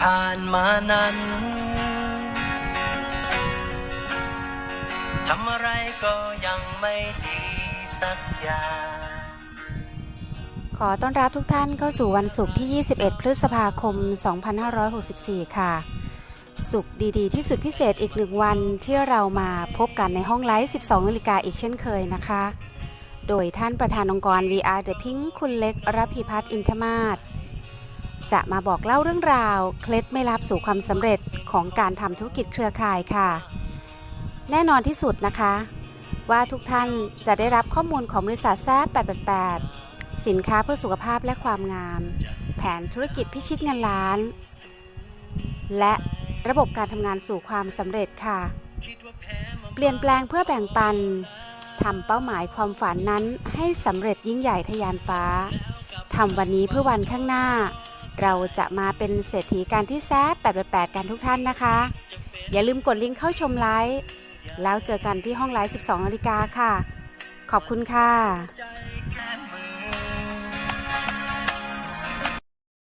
ผ่านมานั้นทำอะไรก็ยังไม่ดีสักอย่างขอต้อนรับทุกท่านเข้าสู่วันศุกร์ที่ 21 พฤษภาคม 2564 ค่ะ สุขดีๆ ที่สุดพิเศษอีกหนึ่งวันที่เรามาพบกันในห้องไลฟ์ 12นาฬิกาอีกเช่นเคยนะคะ โดยท่านประธานองค์กร VR The Pink คุณเล็กรพิพัฒน์อินทมาศ จะมาบอกเล่าเรื่องราว เคล็ดไม่ลับสู่ความสำเร็จของการทำธุรกิจเครือข่ายค่ะ แน่นอนที่สุดนะคะ ว่าทุกท่านจะได้รับข้อมูลของบริษัทแซ่888 สินค้าเพื่อสุขภาพและความงาม แผนธุรกิจพิชิตเงินล้าน และระบบการทำงานสู่ความสำเร็จค่ะ เปลี่ยนแปลงเพื่อแบ่งปันทำเป้าหมายความฝันนั้นให้สำเร็จยิ่งใหญ่ทะยานฟ้าทำวันนี้เพื่อวันข้างหน้า เราจะมาเป็นเศรษฐีการที่แซ่888กันทุกท่านนะคะ อย่าลืมกดลิงก์เข้าชมไลฟ์แล้วเจอกันที่ห้องไลฟ์ 12นาฬิกาค่ะ ขอบคุณค่ะ